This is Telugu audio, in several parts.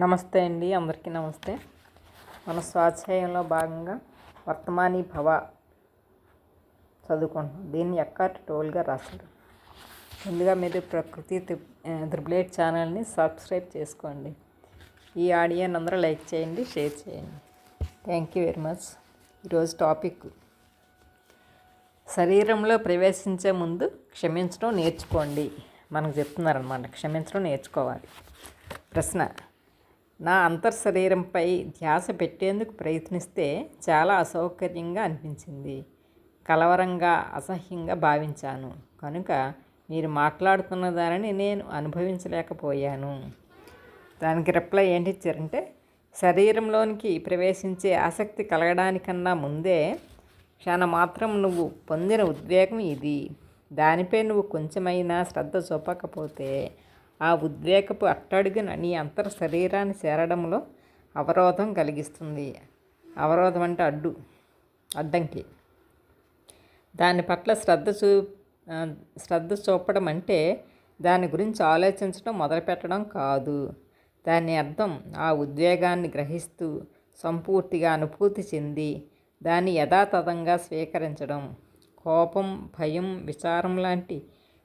నమస్తే అండి అందరికీ నమస్తే. మన స్వాధ్యాయంలో భాగంగా వర్తమాని భవ చదువుకుంటున్నాం. దీన్ని ఎక్కాటి టోల్గా రాశారు. ముందుగా మీరు ప్రకృతి త్రిబ్లేట్ ఛానల్ని సబ్స్క్రైబ్ చేసుకోండి. ఈ ఆడియోని అందరూ లైక్ చేయండి షేర్ చేయండి. Thank you very much. ఈరోజు టాపిక్ శరీరంలో ప్రవేశించే ముందు క్షమించడం నేర్చుకోండి. మనకు చెప్తున్నారనమాట క్షమించడం నేర్చుకోవాలి. ప్రశ్న నా అంతర్ శరీరంపై ధ్యాస పెట్టేందుకు ప్రయత్నిస్తే చాలా అసౌకర్యంగా అనిపించింది. కలవరంగా అసహ్యంగా భావించాను. కనుక మీరు మాట్లాడుతున్న దానిని నేను అనుభవించలేకపోయాను. దానికి రిప్లై ఏంటి ఇచ్చారంటే శరీరంలోనికి ప్రవేశించే ఆసక్తి కలగడానికన్నా ముందే క్షణ మాత్రం నువ్వు పొందిన ఉద్వేగం ఇది. దానిపై నువ్వు కొంచెమైనా శ్రద్ధ చూపకపోతే ఆ ఉద్వేగపు అట్టడుగున నీ అంతర శరీరాన్ని చేరడంలో అవరోధం కలిగిస్తుంది. అవరోధం అంటే అడ్డు అడ్డంకి దాని పట్ల శ్రద్ధ చూ శ్రద్ధ చూపడం అంటే దాని గురించి ఆలోచించడం మొదలుపెట్టడం కాదు. దాని అర్థం ఆ ఉద్వేగాన్ని గ్రహిస్తూ సంపూర్తిగా అనుభూతి చెంది దాన్ని యథాతథంగా స్వీకరించడం. కోపం భయం విచారం లాంటి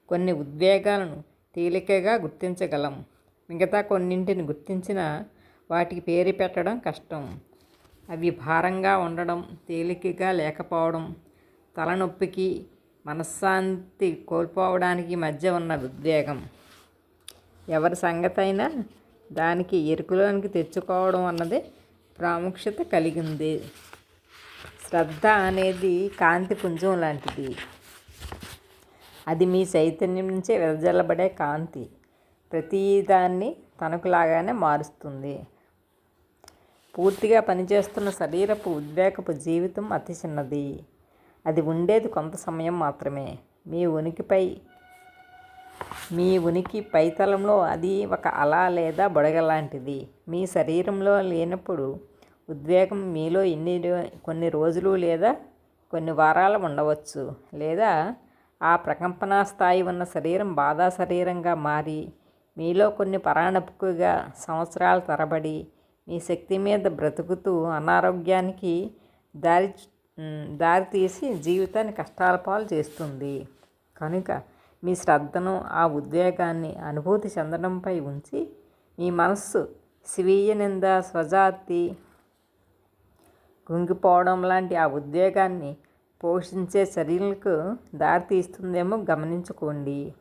కొన్ని ఉద్వేగాలను తేలికగా గుర్తించగలం. మిగతా కొన్నింటిని గుర్తించిన వాటికి పేరు పెట్టడం కష్టం. అవి భారంగా ఉండడం తేలికగా లేకపోవడం తలనొప్పికి మనశ్శాంతి కోల్పోవడానికి మధ్య ఉన్న ఉద్వేగం. ఎవరి సంగతి అయినా దానికి ఎరుకులోనికి తెచ్చుకోవడం అన్నది ప్రాముఖ్యత కలిగింది. శ్రద్ధ అనేది కాంతి పుంజం లాంటిది. అది మీ చైతన్యం నుంచే వెదజల్లబడే కాంతి. ప్రతిదాన్ని తనకులాగానే మారుస్తుంది. పూర్తిగా పనిచేస్తున్న శరీరపు ఉద్వేగపు జీవితం అతి చిన్నది. అది ఉండేది కొంత సమయం మాత్రమే. మీ ఉనికిపై మీ ఉనికి పైతలంలో అది ఒక అల లేదా బుడగ లాంటిది. మీ శరీరంలో లేనప్పుడు ఉద్వేగం మీలో ఎన్ని కొన్ని రోజులు లేదా కొన్ని వారాలు ఉండవచ్చు. లేదా ఆ ప్రకంపన స్థాయి ఉన్న శరీరం బాధా శరీరంగా మారి మీలో కొన్ని పరాణపుకుగా సంవత్సరాల తరబడి మీ శక్తి మీద బ్రతుకుతూ అనారోగ్యానికి దారి దారితీసి జీవితాన్ని కష్టాల పాలు చేస్తుంది. కనుక మీ శ్రద్ధను ఆ ఉద్వేగాన్ని అనుభూతి చెందడంపై ఉంచి మీ మనస్సు స్వీయ నింద స్వజాతి కుంగిపోవడం లాంటి ఆ ఉద్వేగాన్ని పోషించే చర్యలకు దారితీస్తుందేమో గమనించుకోండి.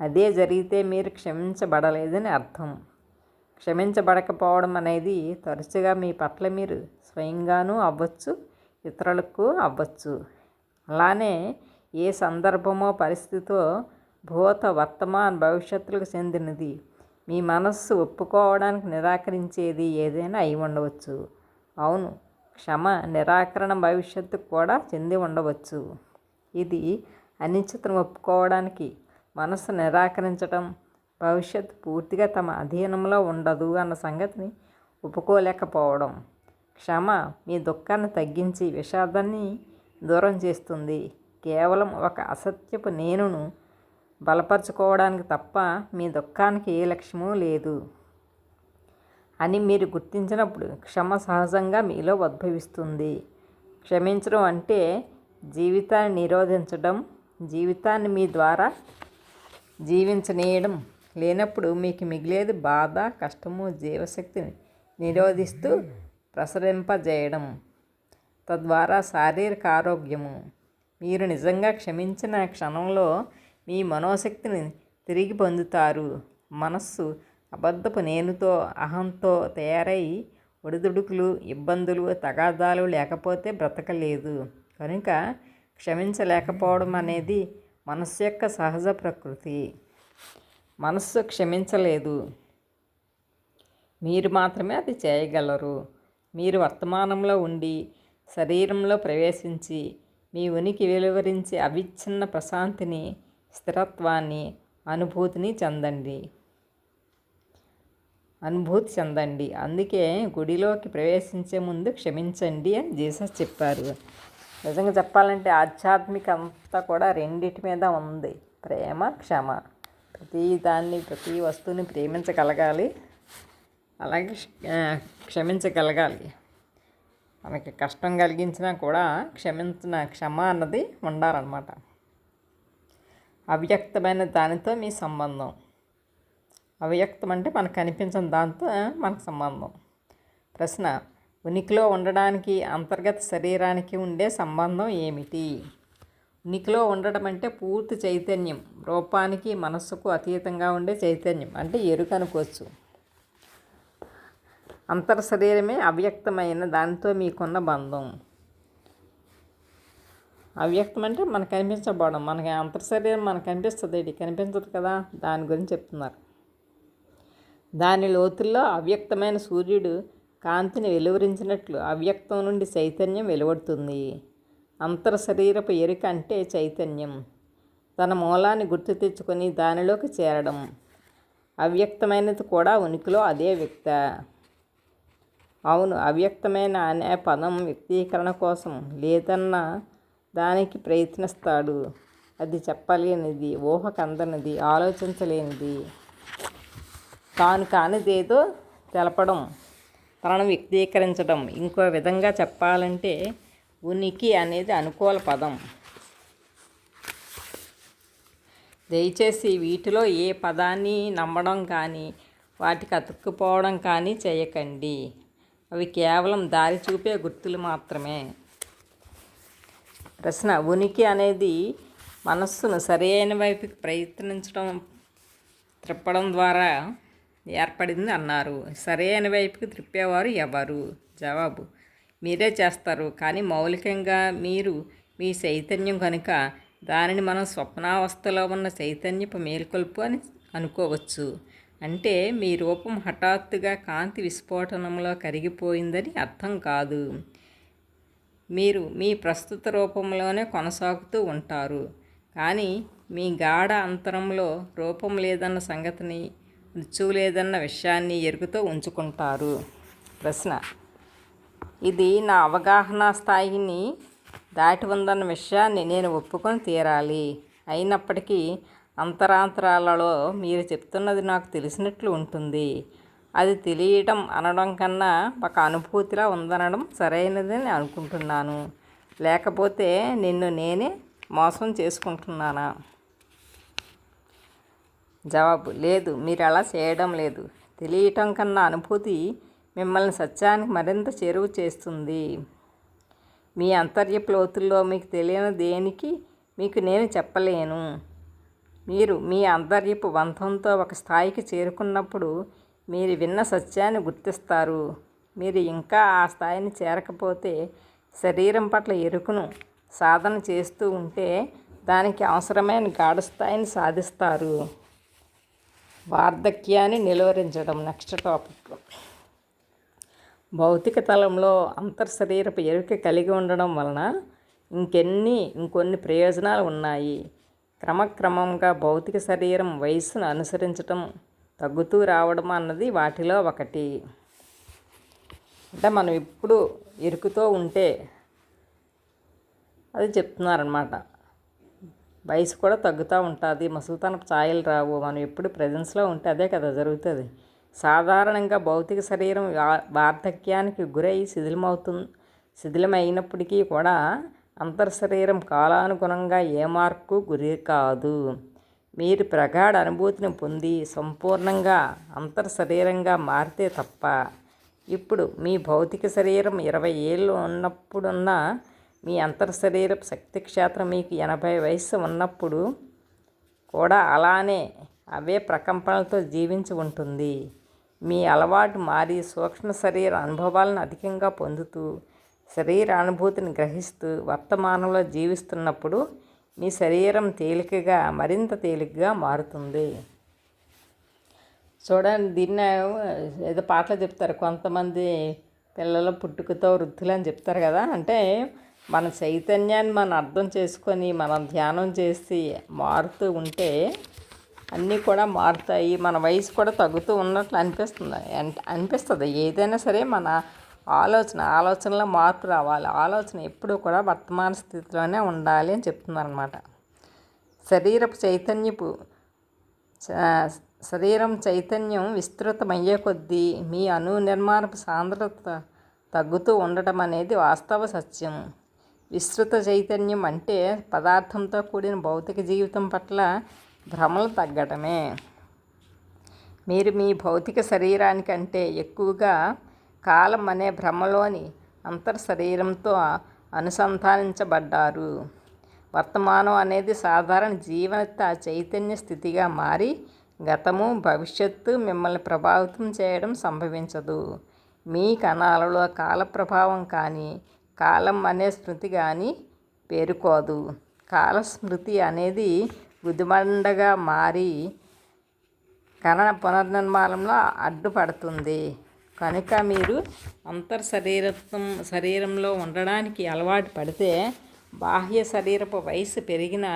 అదే జరిగితే మీరు క్షమించబడలేదని అర్థం. క్షమించబడకపోవడం అనేది తరచుగా మీ పట్ల మీరు స్వయంగానూ అవ్వచ్చు ఇతరులకు అవ్వచ్చు. అలానే ఏ సందర్భమో పరిస్థితో భూత వర్తమాన్ భవిష్యత్తులకు చెందినది. మీ మనస్సు ఒప్పుకోవడానికి నిరాకరించేది ఏదైనా అయి ఉండవచ్చు. అవును క్షమ నిరాకరణ భవిష్యత్తు కూడా చెంది ఉండవచ్చు. ఇది అనిశ్చితను ఒప్పుకోవడానికి మనసు నిరాకరించడం భవిష్యత్తు పూర్తిగా తమ అధీనంలో ఉండదు అన్న సంగతిని ఒప్పుకోలేకపోవడం. క్షమ మీ దుఃఖాన్ని తగ్గించి విషాదాన్ని దూరం చేస్తుంది. కేవలం ఒక అసత్యపు నేనును బలపరచుకోవడానికి తప్ప మీ దుఃఖానికి ఏ లక్ష్యమూ లేదు. అని మీరు గుర్తించినప్పుడు క్షమ సహజంగా మీలో ఉద్భవిస్తుంది. క్షమించడం అంటే జీవితాన్ని నిరోధించడం జీవితాన్ని మీ ద్వారా జీవించనీయడం. లేనప్పుడు మీకు మిగిలేది బాధ కష్టము జీవశక్తిని నిరోధిస్తూ ప్రసరింపజేయడం. తద్వారా శారీరక ఆరోగ్యము. మీరు నిజంగా క్షమించిన క్షణంలో మీ మనోశక్తిని తిరిగి పొందుతారు. మనస్సు అబద్ధపు నేనుతో అహంతో తయారై ఒడిదుడుకులు ఇబ్బందులు తగాదాలు లేకపోతే బ్రతకలేదు. కనుక క్షమించలేకపోవడం అనేది మనస్సు యొక్క సహజ ప్రకృతి. మనస్సు క్షమించలేదు. మీరు మాత్రమే అది చేయగలరు. మీరు వర్తమానంలో ఉండి శరీరంలో ప్రవేశించి మీ ఉనికి వెలువరించే అవిచ్ఛిన్న ప్రశాంతిని స్థిరత్వాన్ని అనుభూతిని చెందండి. అనుభూతి చెందండి. అందుకే గుడిలోకి ప్రవేశించే ముందు క్షమించండి అని జీసస్ చెప్పారు. నిజంగా చెప్పాలంటే ఆధ్యాత్మిక అంతా కూడా రెండిటి మీద ఉంది. ప్రేమ క్షమ. ప్రతి దాన్ని ప్రతి వస్తువుని ప్రేమించగలగాలి. అలాగే క్షమించగలగాలి. మనకి కష్టం కలిగించినా కూడా క్షమించిన క్షమ అన్నది ఉండాలన్నమాట. అవ్యక్తమైన దానితో మీ సంబంధం. అవ్యక్తం అంటే మనకు కనిపించిన దాంతో మనకు సంబంధం. ప్రశ్న ఉనికిలో ఉండడానికి అంతర్గత శరీరానికి ఉండే సంబంధం ఏమిటి? ఉనికిలో ఉండడం అంటే పూర్తి చైతన్యం రూపానికి మనస్సుకు అతీతంగా ఉండే చైతన్యం అంటే ఎరుక అనుకోవచ్చు. అంతర్ శరీరమే అవ్యక్తమైన దానితో మీకున్న బంధం. అవ్యక్తం అంటే మనకు కనిపించబోవడం మనకి అంతర్ శరీరం మనకు కనిపిస్తుంది ఇది కనిపించదు కదా దాని గురించి చెప్తున్నారు. దాని లోతుల్లో అవ్యక్తమైన సూర్యుడు కాంతిని వెలువరించినట్లు అవ్యక్తం నుండి చైతన్యం వెలువడుతుంది. అంతర శరీరపు ఎరుక అంటే చైతన్యం. తన మూలాన్ని గుర్తు తెచ్చుకొని దానిలోకి చేరడం. అవ్యక్తమైనది కూడా ఉనికిలో అదే వ్యక్త. అవును అవ్యక్తమైన అనే పదం వ్యక్తీకరణ కోసం లేదన్న దానికి ప్రయత్నిస్తాడు. అది చెప్పలేనిది ఊహకందనిది ఆలోచించలేనిది. తాను కానిదేదో తెలపడం తనను వ్యక్తీకరించడం. ఇంకో విధంగా చెప్పాలంటే ఉనికి అనేది అనుకూల పదం. దయచేసి వీటిలో ఏ పదాన్ని నమ్మడం కానీ వాటికి అతుక్కుపోవడం కానీ చేయకండి. అవి కేవలం దారి చూపే గుర్తులు మాత్రమే. ప్రశ్న ఉనికి అనేది మనస్సును సరైన వైపుకి ప్రయత్నించడం త్రిప్పడం ద్వారా ఏర్పడింది అన్నారు సరైన వైపుకి త్రిప్పేవారు ఎవరు? జవాబు మీరే చేస్తారు. కానీ మౌలికంగా మీరు మీ చైతన్యం కనుక దానిని మనం స్వప్నావస్థలో ఉన్న చైతన్యపు మేల్కొల్పు అని అనుకోవచ్చు. అంటే మీ రూపం హఠాత్తుగా కాంతి విస్ఫోటనంలో కరిగిపోయిందని అర్థం కాదు. మీరు మీ ప్రస్తుత రూపంలోనే కొనసాగుతూ ఉంటారు. కానీ మీ గాఢ అంతరంలో రూపం లేదన్న సంగతిని మృత్యువు లేదన్న విషయాన్ని ఎరుగుతూ ఉంచుకుంటారు. ప్రశ్న. ఇది నా అవగాహన స్థాయిని దాటి ఉందన్న విషయాన్ని నేను ఒప్పుకొని తీరాలి. అయినప్పటికీ అంతరాంతరాలలో మీరు చెప్తున్నది నాకు తెలిసినట్లు ఉంటుంది. అది తెలియటం అనడం కన్నా ఒక అనుభూతిలా ఉందనడం సరైనదని అనుకుంటున్నాను. లేకపోతే నిన్ను నేనే మోసం చేసుకుంటున్నానా? జవాబు లేదు మీరు అలా చేయడం లేదు. తెలియటం కన్నా అనుభూతి మిమ్మల్ని సత్యానికి మరింత చేరువ చేస్తుంది. మీ అంతర్యపు లోతుల్లో మీకు తెలియని దేనికి మీకు నేను చెప్పలేను. మీరు మీ అంతర్యపు బంధంతో ఒక స్థాయికి చేరుకున్నప్పుడు మీరు విన్న సత్యాన్ని గుర్తిస్తారు. మీరు ఇంకా ఆ స్థాయిని చేరకపోతే శరీరం పట్ల ఎరుకును సాధన చేస్తూ ఉంటే దానికి అవసరమైన గాఢ స్థాయిని సాధిస్తారు. వార్ధక్యాన్ని నిలువరించడం నెక్స్ట్ టాపిక్ భౌతిక తలంలో అంతర్శరీరపు ఎరుక కలిగి ఉండడం వలన ఇంకెన్ని ఇంకొన్ని ప్రయోజనాలు ఉన్నాయి? క్రమక్రమంగా భౌతిక శరీరం వయస్సును అనుసరించటం తగ్గుతూ రావడం అన్నది వాటిలో ఒకటి. అంటే మనం ఇప్పుడు ఎరుకుతో ఉంటే అది చెప్తున్నారనమాట వయసు కూడా తగ్గుతూ ఉంటుంది ముసలితనపు ఛాయలు రావు మనం ఎప్పుడు ప్రజెన్స్లో ఉంటే అదే కదా జరుగుతుంది. సాధారణంగా భౌతిక శరీరం వార్ధక్యానికి గురై శిథిలమవుతు శిథిలమైనప్పటికీ కూడా అంతర్శరీరం కాలానుగుణంగా ఏ మార్పు గురి కాదు. మీరు ప్రగాఢ అనుభూతిని పొంది సంపూర్ణంగా అంతర్శరీరంగా మారితే తప్ప ఇప్పుడు మీ భౌతిక శరీరం ఇరవై ఏళ్ళు ఉన్నప్పుడున్న మీ అంతర్శరీరపు శక్తి క్షేత్రం మీకు ఎనభై వయస్సు ఉన్నప్పుడు కూడా అలానే అవే ప్రకంపనలతో జీవించి ఉంటుంది. మీ అలవాటు మారి సూక్ష్మ శరీర అనుభవాలను అధికంగా పొందుతూ శరీర అనుభూతిని గ్రహిస్తూ వర్తమానంలో జీవిస్తున్నప్పుడు మీ శరీరం తేలికగా మరింత తేలికగా మారుతుంది. చూడండి దీన్ని ఏదో పాటలు చెప్తారు. కొంతమంది పిల్లల పుట్టుకతో వృద్ధులు అని చెప్తారు కదా. అంటే మన చైతన్యాన్ని మనం అర్థం చేసుకొని మనం ధ్యానం చేసి మారుతూ ఉంటే అన్నీ కూడా మారుతాయి. మన వయసు కూడా తగ్గుతూ ఉన్నట్లు అనిపిస్తుంది. అన్- అనిపిస్తుంది. ఏదైనా సరే మన ఆలోచన ఆలోచనలో మార్పు రావాలి. ఆలోచన ఎప్పుడూ కూడా వర్తమాన స్థితిలోనే ఉండాలి అని చెప్తున్నారనమాట శరీరపు చైతన్యపు చ- శరీరం చైతన్యం విస్తృతమయ్యే కొద్దీ మీ అణు నిర్మాణపు సాంద్రత తగ్గుతూ ఉండటం అనేది వాస్తవ సత్యం. విస్తృత చైతన్యం అంటే పదార్థంతో కూడిన భౌతిక జీవితం పట్ల భ్రమలు తగ్గటమే. మీరు మీ భౌతిక శరీరానికంటే ఎక్కువగా కాలం అనే భ్రమలోని అంతర్ శరీరంతో అనుసంధానించబడ్డారు. వర్తమానం అనేది సాధారణ జీవన చైతన్య స్థితిగా మారి గతము భవిష్యత్తు మిమ్మల్ని ప్రభావితం చేయడం సంభవించదు. మీ కణాలలో కాల ప్రభావం కానీ కాలం అనే స్మృతి కానీ పేరుకోదు. కాల స్మృతి అనేది గుదిమండగా మారి కణ పునర్నిర్మాణంలో అడ్డుపడుతుంది. కనుక మీరు అంతర్ శరీరత్వం శరీరంలో ఉండడానికి అలవాటు పడితే బాహ్య శరీరపు వయసు పెరిగిన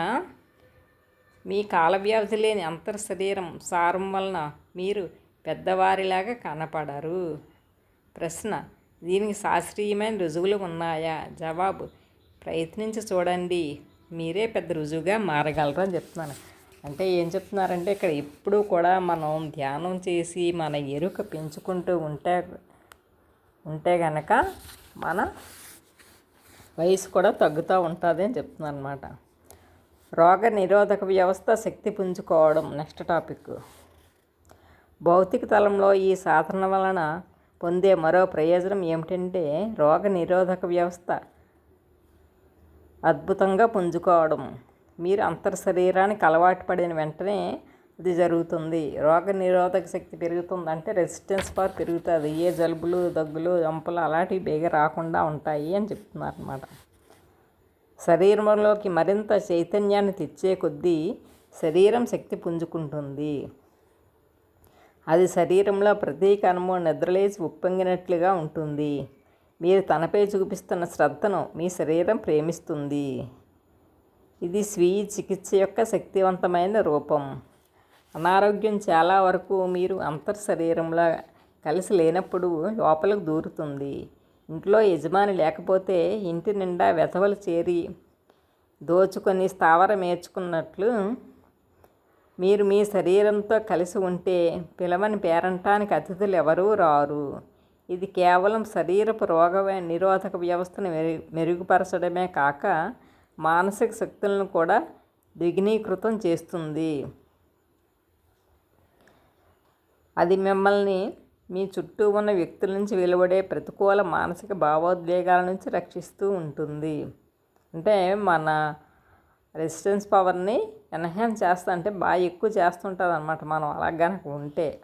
మీ కాలవ్యాధి లేని అంతర్ శరీరం సారం వలన మీరు పెద్దవారిలాగా కనపడరు. ప్రశ్న దీనికి శాస్త్రీయమైన రుజువులు ఉన్నాయా? జవాబు ప్రయత్నించి చూడండి. మీరే పెద్ద రుజువుగా మారగలరు అని చెప్తున్నాను. అంటే ఏం చెప్తున్నారంటే ఇక్కడ ఎప్పుడూ కూడా మనం ధ్యానం చేసి మన ఎరుక పెంచుకుంటూ ఉంటే ఉంటే గనక మన వయసు కూడా తగ్గుతూ ఉంటుంది అని చెప్తున్నాను అనమాట రోగ నిరోధక వ్యవస్థ శక్తి పుంజుకోవడం నెక్స్ట్ టాపిక్. భౌతిక తలంలో ఈ సాధన వలన పొందే మరో ప్రయోజనం ఏమిటంటే రోగ నిరోధక వ్యవస్థ అద్భుతంగా పుంజుకోవడం. మీరు అంతర్ శరీరానికి అలవాటు పడిన వెంటనే ఇది జరుగుతుంది. రోగ నిరోధక శక్తి పెరుగుతుంది అంటే రెసిస్టెన్స్ పవర్ పెరుగుతుంది. ఏ జలుబులు దగ్గులు జంపలు అలాంటివి బేగ రాకుండా ఉంటాయి అని చెప్తున్నారు అనమాట శరీరంలోకి మరింత చైతన్యాన్ని తెచ్చే కొద్దీ శరీరం శక్తి పుంజుకుంటుంది. అది శరీరంలో ప్రతి కణము నిద్రలేసి ఉప్పొంగినట్లుగా ఉంటుంది. మీరు తనపై చూపిస్తున్న శ్రద్ధను మీ శరీరం ప్రేమిస్తుంది. ఇది స్వీయ చికిత్స యొక్క శక్తివంతమైన రూపం. అనారోగ్యం చాలా వరకు మీరు అంతర్ శరీరంలో కలిసి లేనప్పుడు లోపలికి దూరుతుంది. ఇంట్లో యజమాని లేకపోతే ఇంటి నిండా వెధవలు చేరి దోచుకొని స్థావరం ఏర్చుకున్నట్లు మీరు మీ శరీరంతో కలిసి ఉంటే పిలవని పేరంటానికి అతిథులు ఎవరూ రారు. ఇది కేవలం శరీరపు రోగ నిరోధక వ్యవస్థను మెరుగు మెరుగుపరచడమే కాక మానసిక శక్తులను కూడా ద్విగుణీకృతం చేస్తుంది. అది మిమ్మల్ని మీ చుట్టూ ఉన్న వ్యక్తుల నుంచి వెలువడే ప్రతికూల మానసిక భావోద్వేగాల నుంచి రక్షిస్తూ ఉంటుంది. అంటే మన రెసిస్టెన్స్ పవర్ని ఎన్హాన్స్ చేస్తా అంటే బాగా ఎక్కువ చేస్తుంటుంది అనమాట మనం. అలా కనుక ఉంటే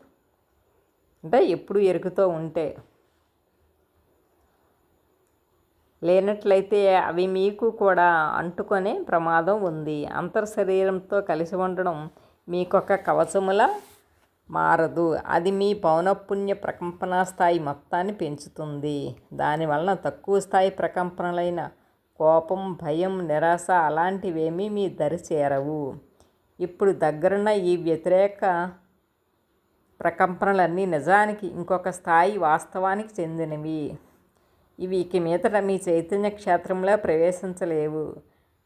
అంటే ఎప్పుడు ఎరుకుతూ ఉంటే. లేనట్లయితే అవి మీకు కూడా అంటుకొనే ప్రమాదం ఉంది. అంతర్ శరీరంతో కలిసి ఉండడం మీకొక కవచముల మారదు. అది మీ పౌనఃపుణ్య ప్రకంపన స్థాయి మొత్తాన్ని పెంచుతుంది. దానివలన తక్కువ స్థాయి ప్రకంపనలైన కోపం భయం నిరాశ అలాంటివేమీ మీ దరి చేరవు. ఇప్పుడు దగ్గరున్న ఈ వ్యతిరేక ప్రకంపనలన్నీ నిజానికి ఇంకొక స్థాయి వాస్తవానికి చెందినవి. ఇవి ఇక మీదట మీ చైతన్య క్షేత్రంలో ప్రవేశించలేవు.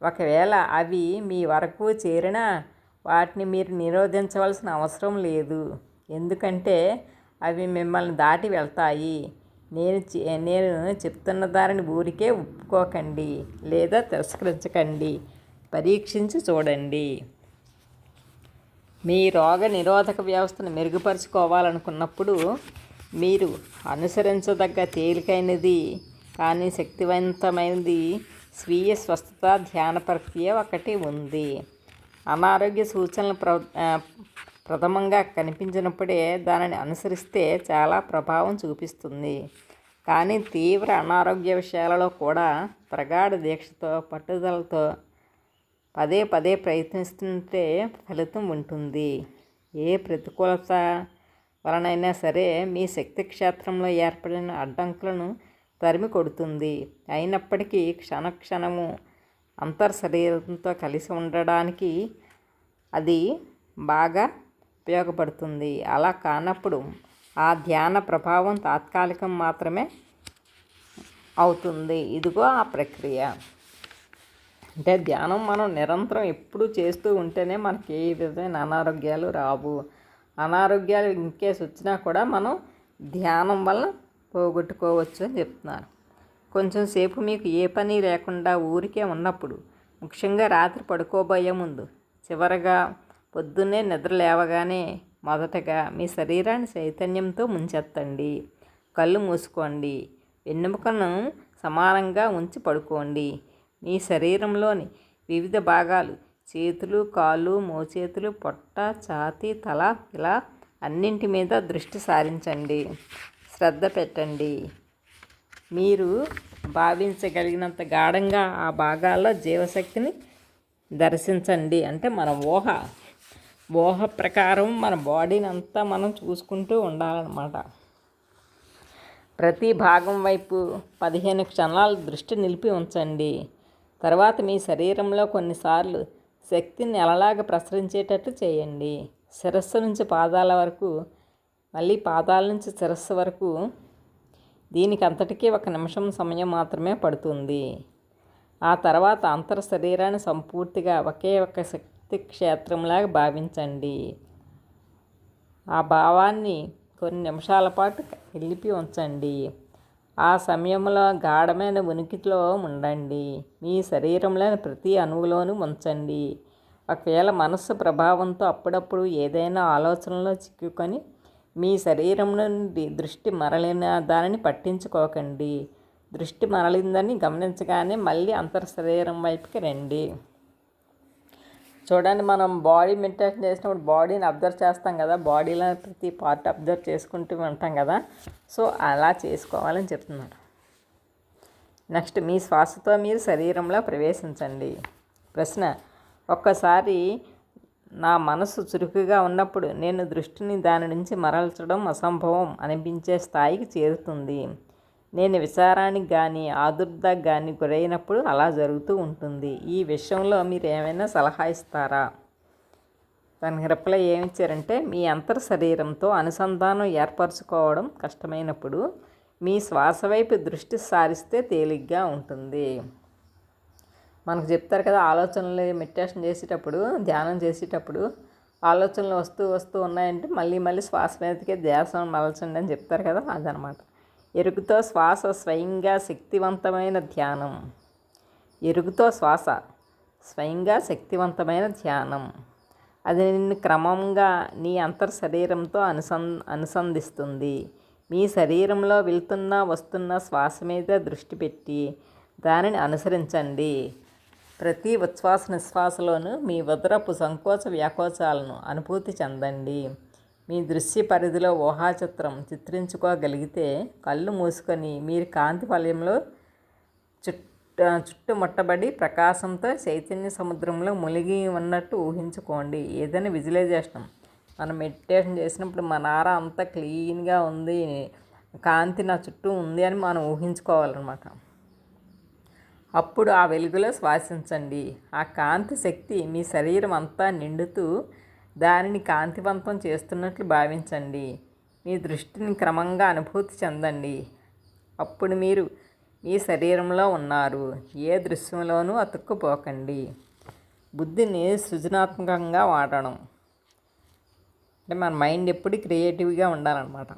ఒకవేళ అవి మీ వరకు చేరినా వాటిని మీరు నిరోధించవలసిన అవసరం లేదు. ఎందుకంటే అవి మిమ్మల్ని దాటి వెళ్తాయి. నేను నేను చెప్తున్న దారిని ఊరికే ఒప్పుకోకండి లేదా తిరస్కరించకండి. పరీక్షించి చూడండి. మీ రోగ నిరోధక వ్యవస్థను మెరుగుపరుచుకోవాలనుకున్నప్పుడు మీరు అనుసరించదగ్గ తేలికైనది కానీ శక్తివంతమైనది స్వీయ స్వస్థత ధ్యాన ప్రక్రియ ఒకటి ఉంది. అనారోగ్య సూచనలు ప్ర ప్రథమంగా కనిపించినప్పుడే దానిని అనుసరిస్తే చాలా ప్రభావం చూపిస్తుంది. కానీ తీవ్ర అనారోగ్య విషయాలలో కూడా ప్రగాఢ దీక్షతో పట్టుదలతో పదే పదే ప్రయత్నిస్తుంటే ఫలితం ఉంటుంది. ఏ ప్రతికూలత వలనైనా సరే మీ శక్తి క్షేత్రంలో ఏర్పడిన అడ్డంకులను తరిమి కొడుతుంది. అయినప్పటికీ క్షణక్షణము అంతర్ శరీరంతో కలిసి ఉండడానికి అది బాగా ఉపయోగపడుతుంది. అలా కానప్పుడు ఆ ధ్యాన ప్రభావం తాత్కాలికం మాత్రమే అవుతుంది. ఇదిగో ఆ ప్రక్రియ. అంటే ధ్యానం మనం నిరంతరం ఎప్పుడు చేస్తూ ఉంటేనే మనకి ఏ విధమైన అనారోగ్యాలు రావు. అనారోగ్యాలు ఇంకేసి వచ్చినా కూడా మనం ధ్యానం వల్ల పోగొట్టుకోవచ్చు అని చెప్తున్నారు. కొంచెం సేపు మీకు ఏ పని లేకుండా ఊరికే ఉన్నప్పుడు ముఖ్యంగా రాత్రి పడుకోబోయే ముందు చివరగా పొద్దున్నే నిద్ర లేవగానే మొదటగా మీ శరీరాన్ని చైతన్యంతో ముంచెత్తండి. కళ్ళు మూసుకోండి. వెన్నెముకను సమానంగా ఉంచి పడుకోండి. మీ శరీరంలోని వివిధ భాగాలు చేతులు కాళ్ళు మోచేతులు పొట్ట ఛాతీ తల ఇలా అన్నింటి మీద దృష్టి సారించండి. శ్రద్ధ పెట్టండి. మీరు భావించగలిగినంత గాఢంగా ఆ భాగాల్లో జీవశక్తిని దర్శించండి. అంటే మన ఊహ ఊహ ప్రకారం మన బాడీని అంతా మనం చూసుకుంటూ ఉండాలన్నమాట. ప్రతి భాగం వైపు పదిహేను క్షణాలు దృష్టి నిలిపి ఉంచండి. తర్వాత మీ శరీరంలో కొన్నిసార్లు శక్తిని ఎలాగ ప్రసరించేటట్టు చేయండి. శిరస్సు నుంచి పాదాల వరకు మళ్ళీ పాదాల నుంచి శిరస్సు వరకు దీనికి అంతటికీ ఒక నిమిషం సమయం మాత్రమే పడుతుంది. ఆ తర్వాత అంతర శరీరాన్ని సంపూర్తిగా ఒకే ఒక శక్తి క్షేత్రంలాగా భావించండి. ఆ భావాన్ని కొన్ని నిమిషాల పాటు నిలిపి ఉంచండి. ఆ సమయంలో గాఢమైన ఉనికిలో ఉండండి. మీ శరీరంలోని ప్రతి అణువులోనూ ఉంచండి. ఒకవేళ మనస్సు ప్రభావంతో అప్పుడప్పుడు ఏదైనా ఆలోచనలో చిక్కుకొని మీ శరీరం నుండి దృష్టి మరలిన దానిని పట్టించుకోకండి. దృష్టి మరలిందని గమనించగానే మళ్ళీ అంతర్ శరీరం వైపుకి రండి. చూడండి మనం బాడీ మెడిటేషన్ చేసినప్పుడు బాడీని అబ్జర్వ్ చేస్తాం కదా. బాడీలో ప్రతి పార్ట్ అబ్జర్వ్ చేసుకుంటూ ఉంటాం కదా. సో అలా చేసుకోవాలని చెప్తున్నాను నెక్స్ట్ మీ శ్వాసతో మీరు శరీరంలో ప్రవేశించండి. ప్రశ్న ఒక్కసారి నా మనసు చురుకుగా ఉన్నప్పుడు నేను దృష్టిని దాని నుంచి మరల్చడం అసంభవం అనిపించే స్థాయికి చేరుతుంది. నేను విచారానికి కానీ ఆదుర్దాకి కానీ గురైనప్పుడు అలా జరుగుతూ ఉంటుంది. ఈ విషయంలో మీరు ఏమైనా సలహా ఇస్తారా? దానికి రిప్లై ఏమిచ్చారంటే మీ అంతర్ శరీరంతో అనుసంధానం ఏర్పరచుకోవడం కష్టమైనప్పుడు మీ శ్వాస వైపు దృష్టి సారిస్తే తేలిగ్గా ఉంటుంది. మనకు చెప్తారు కదా ఆలోచనలు మెడిటేషన్ చేసేటప్పుడు ధ్యానం చేసేటప్పుడు ఆలోచనలు వస్తూ వస్తూ ఉన్నాయంటే మళ్ళీ మళ్ళీ శ్వాస మీదకే ధ్యాసం మలచండి అని చెప్తారు కదా అదనమాట. ఎరుగుతో శ్వాస స్వయంగా శక్తివంతమైన ధ్యానం. ఎరుగుతో శ్వాస స్వయంగా శక్తివంతమైన ధ్యానం. అది నిన్ను క్రమంగా నీ అంతర్ శరీరంతో అనుసం అనుసంధిస్తుంది. మీ శరీరంలో వెళ్తున్న వస్తున్న శ్వాస మీద దృష్టి పెట్టి దానిని అనుసరించండి. ప్రతి ఉచ్ఛ్వాస నిశ్వాసలోనూ మీ ఉదరపు సంకోచ వ్యాకోచాలను అనుభూతి చెందండి. మీ దృశ్య పరిధిలో ఊహాచిత్రం చిత్రించుకోగలిగితే కళ్ళు మూసుకొని మీరు కాంతి వలయంలో చుట్ట చుట్టుముట్టబడి ప్రకాశంతో చైతన్య సముద్రంలో మునిగి ఉన్నట్టు ఊహించుకోండి. ఏదైనా విజువలైజేషన్. మనం మెడిటేషన్ చేసినప్పుడు మన ఆర అంతా క్లీన్గా ఉంది. కాంతి నా చుట్టూ ఉంది అని మనం ఊహించుకోవాలన్నమాట. అప్పుడు ఆ వెలుగులో శ్వాసించండి. ఆ కాంతి శక్తి మీ శరీరం అంతా నిండుతూ దానిని కాంతివంతం చేస్తున్నట్లు భావించండి. మీ దృష్టిని క్రమంగా అనుభూతి చెందండి. అప్పుడు మీరు మీ శరీరంలో ఉన్నారు. ఏ దృశ్యంలోనూ అతుక్కుపోకండి. బుద్ధిని సృజనాత్మకంగా వాడడం. అంటే మన మైండ్ ఎప్పుడు క్రియేటివ్గా ఉండాలన్నమాట.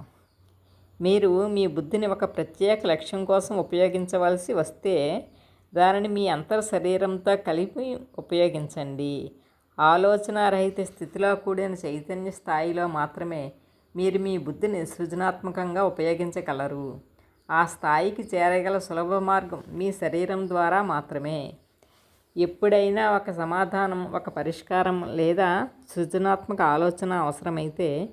మీరు మీ బుద్ధిని ఒక ప్రత్యేక లక్ష్యం కోసం ఉపయోగించవలసి వస్తే దానిని మీ అంతర్ శరీరంతో కలిపి ఉపయోగించండి. ఆలోచనారహిత స్థితిలో కూడిన చైతన్య స్థాయిలో మాత్రమే మీరు మీ బుద్ధిని సృజనాత్మకంగా ఉపయోగించగలరు. ఆ స్థాయికి చేరగల సులభ మార్గం మీ శరీరం ద్వారా మాత్రమే. ఎప్పుడైనా ఒక సమాధానం ఒక పరిష్కారం లేదా సృజనాత్మక ఆలోచన అవసరమైతే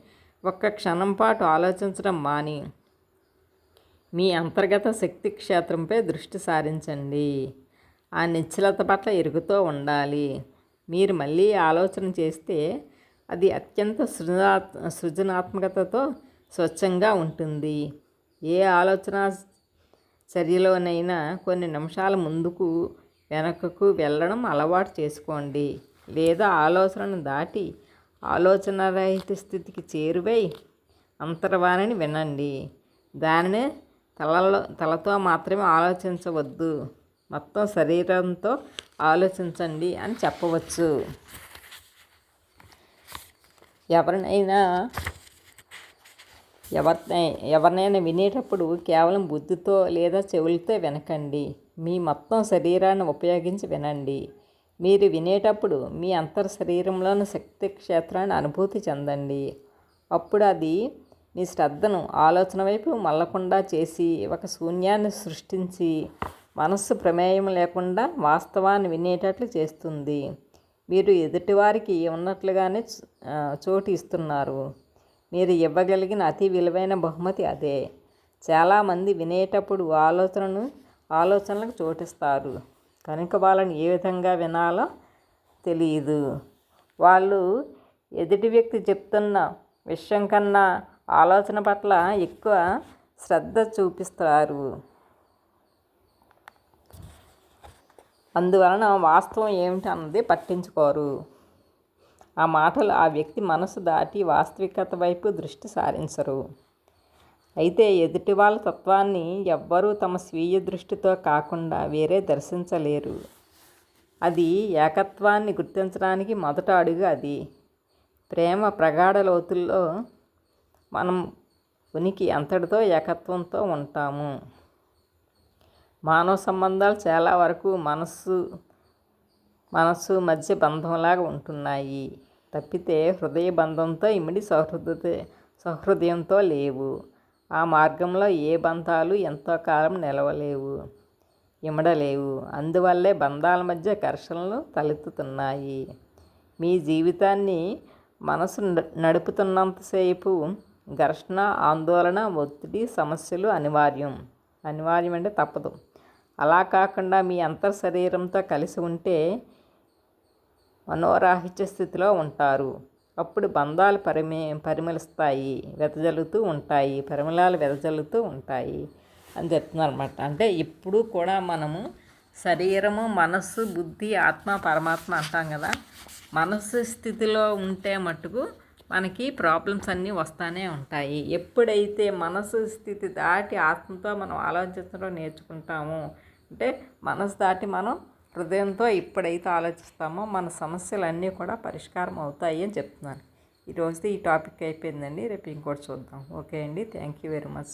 ఒక్క క్షణం పాటు ఆలోచించడం మాని మీ అంతర్గత శక్తి క్షేత్రంపై దృష్టి సారించండి. ఆ నిశ్చలత పట్ల ఎరుగుతూ ఉండాలి. మీరు మళ్ళీ ఆలోచన చేస్తే అది అత్యంత సృజనా సృజనాత్మకతతో స్వచ్ఛంగా ఉంటుంది. ఏ ఆలోచన చర్యలోనైనా కొన్ని నిమిషాల ముందుకు వెనకకు వెళ్ళడం అలవాటు చేసుకోండి. లేదా ఆలోచనను దాటి ఆలోచన రహిత స్థితికి చేరువై అంతర్వాణిని వినండి. దానిని తలలో తలతో మాత్రమే ఆలోచించవద్దు. మొత్తం శరీరంతో ఆలోచించండి అని చెప్పవచ్చు. ఎవరినైనా ఎవరినై ఎవరినైనా వినేటప్పుడు కేవలం బుద్ధితో లేదా చెవులతో వినకండి. మీ మొత్తం శరీరాన్ని ఉపయోగించి వినండి. మీరు వినేటప్పుడు మీ అంతర్ శరీరంలోని శక్తి క్షేత్రాన్ని అనుభూతి చెందండి. అప్పుడు అది మీ శ్రద్ధను ఆలోచన వైపు మళ్ళకుండా చేసి ఒక శూన్యాన్ని సృష్టించి మనస్సు ప్రమేయం లేకుండా వాస్తవాన్ని వినేటట్లు చేస్తుంది. మీరు ఎదుటివారికి ఉన్నట్లుగానే చోటు ఇస్తున్నారు. మీరు ఇవ్వగలిగిన అతి విలువైన బహుమతి అదే. చాలామంది వినేటప్పుడు ఆలోచనను ఆలోచనలకు చోటిస్తారు. కనుక వాళ్ళని ఏ విధంగా వినాలో తెలియదు. వాళ్ళు ఎదుటి వ్యక్తి చెప్తున్న విషయం కన్నా ఆలోచన పట్ల ఎక్కువ శ్రద్ధ చూపిస్తారు. అందువలన వాస్తవం ఏమిటి అన్నది పట్టించుకోరు. ఆ మాటలు ఆ వ్యక్తి మనసు దాటి వాస్తవికత వైపు దృష్టి సారించరు. అయితే ఎదుటి వాళ్ళ తత్వాన్ని ఎవ్వరూ తమ స్వీయ దృష్టితో కాకుండా వేరే దర్శించలేరు. అది ఏకత్వాన్ని గుర్తించడానికి మొదట అడుగు అది. ప్రేమ ప్రగాఢ లోతుల్లో మనం ఉనికి అంతటితో ఏకత్వంతో ఉంటాము. మానవ సంబంధాలు చాలా వరకు మనస్సు మనస్సు మధ్య బంధంలాగా ఉంటున్నాయి. తప్పితే హృదయ బంధంతో ఇమిడి సౌహృద సౌహృదయంతో లేవు. ఆ మార్గంలో ఏ బంధాలు ఎంతో కాలం నిలవలేవు ఇమడలేవు. అందువల్లే బంధాల మధ్య ఘర్షణలు తలెత్తుతున్నాయి. మీ జీవితాన్ని మనసు నడుపుతున్నంతసేపు ఘర్షణ ఆందోళన ఒత్తిడి సమస్యలు అనివార్యం. అనివార్యం అంటే తప్పదు. అలా కాకుండా మీ అంతర్ శరీరంతో కలిసి ఉంటే మనోరాహిత్య స్థితిలో ఉంటారు. అప్పుడు బంధాలు పరిమి పరిమళిస్తాయి వెదజల్లుతూ ఉంటాయి పరిమళాలు వెదజల్లుతూ ఉంటాయి అని చెప్తున్నారు అనమాట అంటే ఇప్పుడు కూడా మనము శరీరము మనస్సు బుద్ధి ఆత్మ పరమాత్మ అంటాం కదా. మనస్సు స్థితిలో ఉంటే మటుకు మనకి ప్రాబ్లమ్స్ అన్నీ వస్తూనే ఉంటాయి. ఎప్పుడైతే మనసు స్థితి దాటి ఆత్మతో మనం ఆలోచించడం నేర్చుకుంటామో అంటే మనసు దాటి మనం హృదయంతో ఇప్పుడైతే ఆలోచిస్తామో మన సమస్యలన్నీ కూడా పరిష్కారం అవుతాయి అని చెప్తున్నాను. ఈరోజు ఈ టాపిక్ అయిపోయిందండి. రేపు ఇంకోటి చూద్దాం. ఓకే అండి. Thank you very much.